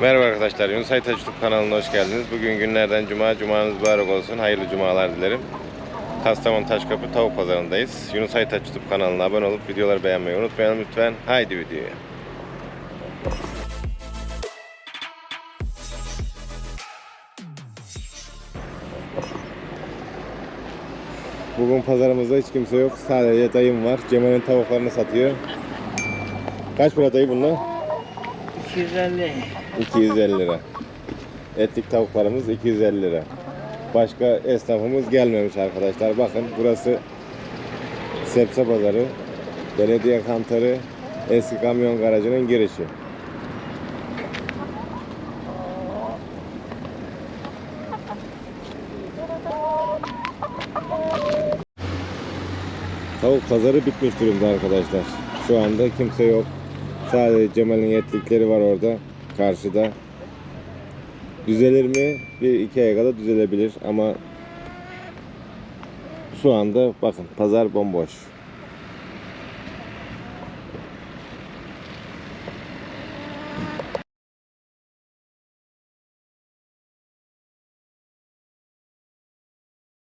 Merhaba arkadaşlar, Yunus Aytaç YouTube kanalına hoş geldiniz. Bugün günlerden cuma, cumanız mübarek olsun. Hayırlı cumalar dilerim. Kastamonu Taşkapı Tavuk Pazarı'ndayız. Yunus Aytaç YouTube kanalına abone olup videoları beğenmeyi unutmayalım lütfen. Haydi videoya. Bugün pazarımızda hiç kimse yok. Sadece dayım var. Cemal'in tavuklarını satıyor. Kaç para dayı bunlar? 250. 250 lira. Etlik tavuklarımız 250 lira. Başka esnafımız gelmemiş arkadaşlar. Bakın burası Sebze Pazarı, Belediye Kantarı, eski kamyon garajının girişi. Tavuk pazarı bitmiş durumda arkadaşlar. Şu anda kimse yok. Sadece Cemal'in etlikleri var orada karşıda. Düzelir mi? Bir iki aya kadar düzelebilir ama şu anda bakın pazar bomboş.